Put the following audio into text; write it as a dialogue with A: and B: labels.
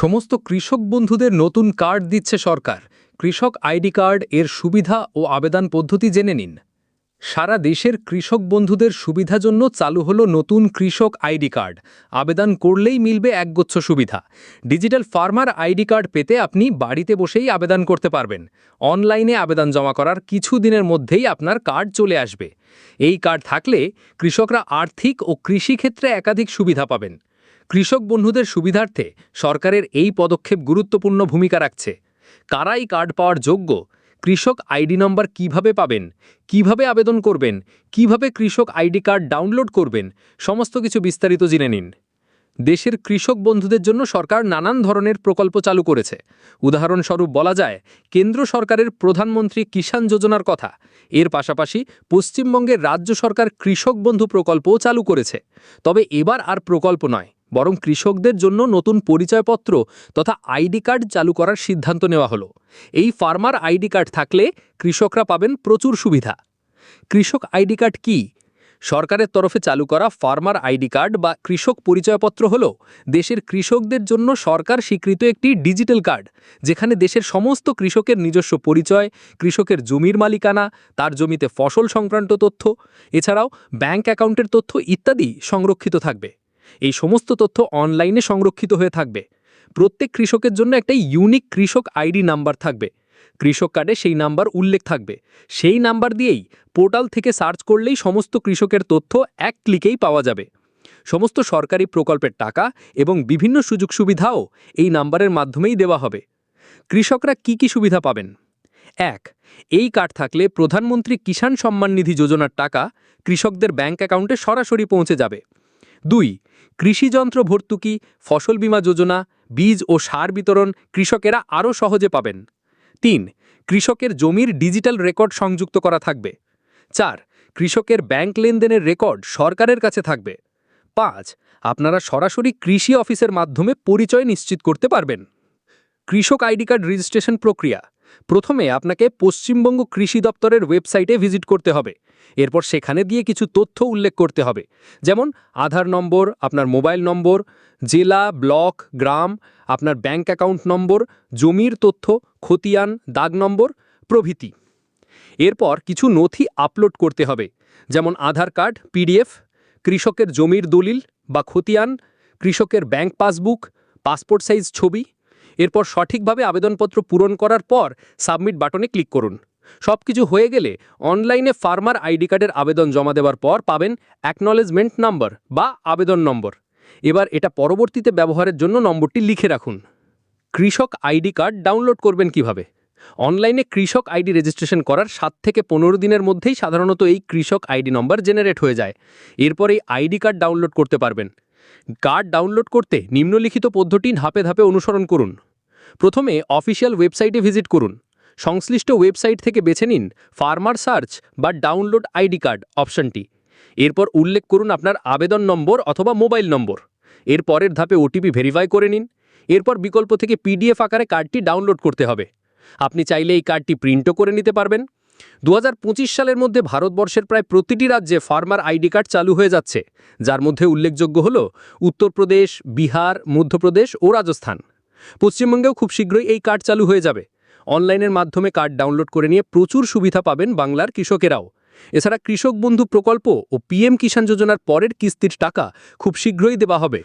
A: সমস্ত কৃষক বন্ধুদের নতুন কার্ড দিচ্ছে সরকার। কৃষক আইডি কার্ড, এর সুবিধা ও আবেদন পদ্ধতি জেনে নিন। সারা দেশের কৃষক বন্ধুদের সুবিধা জন্য চালু হলো নতুন কৃষক আইডি কার্ড। আবেদন করলেই মিলবে একগুচ্ছ সুবিধা। ডিজিটাল ফার্মার আইডি কার্ড পেতে আপনি বাড়িতে বসেই আবেদন করতে পারবেন। অনলাইনে আবেদন জমা করার কিছু দিনের মধ্যেই আপনার কার্ড চলে আসবে। এই কার্ড থাকলে কৃষকরা আর্থিক ও কৃষিক্ষেত্রে একাধিক সুবিধা পাবেন। কৃষক বন্ধুদের সুবিধার্থে সরকারের এই পদক্ষেপ গুরুত্বপূর্ণ ভূমিকা রাখছে। কারাই কার্ড পাওয়ার যোগ্য? কৃষক আইডি নম্বর কীভাবে পাবেন? কীভাবে আবেদন করবেন? কীভাবে কৃষক আইডি কার্ড ডাউনলোড করবেন? সমস্ত কিছু বিস্তারিত জেনে নিন। দেশের কৃষক বন্ধুদের জন্য সরকার নানান ধরনের প্রকল্প চালু করেছে। উদাহরণস্বরূপ বলা যায়, কেন্দ্র সরকারের প্রধানমন্ত্রী কিষাণ যোজনার কথা। এর পাশাপাশি পশ্চিমবঙ্গের রাজ্য সরকার কৃষক বন্ধু প্রকল্পও চালু করেছে। তবে এবার আর প্রকল্প নয়। বরং কৃষকদের জন্য নতুন পরিচয়পত্র তথা আইডি কার্ড চালু করার সিদ্ধান্ত নেওয়া হলো। এই ফার্মার আইডি কার্ড থাকলে কৃষকরা পাবেন প্রচুর সুবিধা। কৃষক আইডি কার্ড কি? সরকারের তরফে চালু করা ফার্মার আইডি কার্ড বা কৃষক পরিচয়পত্র হল দেশের কৃষকদের জন্য সরকার স্বীকৃত একটি ডিজিটাল কার্ড, যেখানে দেশের সমস্ত কৃষকের নিজস্ব পরিচয়, কৃষকের জমির মালিকানা, তার জমিতে ফসল সংক্রান্ত তথ্য, এছাড়াও ব্যাংক অ্যাকাউন্টের তথ্য ইত্যাদি সংরক্ষিত থাকবে। এই সমস্ত তথ্য অনলাইনে সংরক্ষিত হয়ে থাকবে। প্রত্যেক কৃষকের জন্য একটা ইউনিক কৃষক আইডি নাম্বার থাকবে। কৃষক কার্ডে সেই নাম্বার উল্লেখ থাকবে। সেই নাম্বার দিয়েই পোর্টাল থেকে সার্চ করলেই সমস্ত কৃষকের তথ্য এক ক্লিকেই পাওয়া যাবে। সমস্ত সরকারি প্রকল্পের টাকা এবং বিভিন্ন সুযোগ সুবিধাও এই নাম্বারের মাধ্যমেই দেওয়া হবে। কৃষকরা কি কি সুবিধা পাবেন? এক, এই কার্ড থাকলে প্রধানমন্ত্রী কিষাণ সম্মান নিধি যোজনার টাকা কৃষকদের ব্যাংক অ্যাকাউন্টে সরাসরি পৌঁছে যাবে। দুই কৃষিযন্ত্র ভর্তুকি, ফসল বীমা যোজনা, বীজ ও সার বিতরণ কৃষকেরা আরও সহজে পাবেন। তিন, কৃষকের জমির ডিজিটাল রেকর্ড সংযুক্ত করা থাকবে। চার, কৃষকের ব্যাংক লেনদেনের রেকর্ড সরকারের কাছে থাকবে। পাঁচ, আপনারা সরাসরি কৃষি অফিসের মাধ্যমে পরিচয় নিশ্চিত করতে পারবেন। কৃষক আইডি কার্ড রেজিস্ট্রেশন প্রক্রিয়া। প্রথমে আপনাকে পশ্চিমবঙ্গ কৃষি দপ্তরের ওয়েবসাইটে ভিজিট করতে হবে। এরপর সেখানে দিয়ে কিছু তথ্য উল্লেখ করতে হবে। যেমন, আধার নম্বর, আপনার মোবাইল নম্বর, জেলা, ব্লক, গ্রাম, আপনার ব্যাংক অ্যাকাউন্ট নম্বর, জমির তথ্য, খতিয়ান, দাগ নম্বর, প্রভৃতি। এরপর কিছু নথি আপলোড করতে হবে। যেমন, আধার কার্ড, পিডিএফ, কৃষকের জমির দলিল বা খতিয়ান, কৃষকের ব্যাংক পাসবুক, পাসপোর্ট সাইজ ছবি এরপর সঠিকভাবে আবেদনপত্র পূরণ করার পর সাবমিট বাটনে ক্লিক করুন। সব কিছু হয়ে গেলে অনলাইনে ফার্মার আইডি কার্ডের আবেদন জমা দেওয়ার পর পাবেন অ্যাকনলেজমেন্ট নাম্বার বা আবেদন নম্বর। এবার এটা পরবর্তীতে ব্যবহারের জন্য নম্বরটি লিখে রাখুন। কৃষক আইডি কার্ড ডাউনলোড করবেন কীভাবে? অনলাইনে কৃষক আইডি রেজিস্ট্রেশন করার সাত থেকে পনেরো দিনের মধ্যেই সাধারণত এই কৃষক আইডি নম্বর জেনারেট হয়ে যায়। এরপর এই আইডি কার্ড ডাউনলোড করতে পারবেন। কার্ড ডাউনলোড করতে নিম্নলিখিত পদ্ধতি ধাপে ধাপে অনুসরণ করুন। প্রথমে অফিসিয়াল ওয়েবসাইটে ভিজিট করুন। সংশ্লিষ্ট ওয়েবসাইট থেকে বেছে নিন ফার্মার সার্চ বা ডাউনলোড আইডি কার্ড অপশনটি। এরপর উল্লেখ করুন আপনার আবেদন নম্বর অথবা মোবাইল নম্বর। এর পরের ধাপে ওটিপি ভেরিফাই করে নিন। এরপর বিকল্প থেকে পিডিএফ আকারে কার্ডটি ডাউনলোড করতে হবে। আপনি চাইলে এই কার্ডটি প্রিন্টও করে নিতে পারবেন। দু হাজার পঁচিশ সালের মধ্যে ভারতবর্ষের প্রায় প্রতিটি রাজ্যে ফার্মার আইডি কার্ড চালু হয়ে যাচ্ছে, যার মধ্যে উল্লেখযোগ্য হল উত্তরপ্রদেশ, বিহার, মধ্যপ্রদেশ ও রাজস্থান। পশ্চিমবঙ্গেও খুব শীঘ্রই এই কার্ড চালু হয়ে যাবে। অনলাইনের মাধ্যমে কার্ড ডাউনলোড করে নিয়ে প্রচুর সুবিধা পাবেন বাংলার কৃষকেরাও। এছাড়া কৃষক বন্ধু প্রকল্প ও পিএম কিষাণ যোজনার পরের কিস্তির টাকা খুব শীঘ্রই দেওয়া হবে।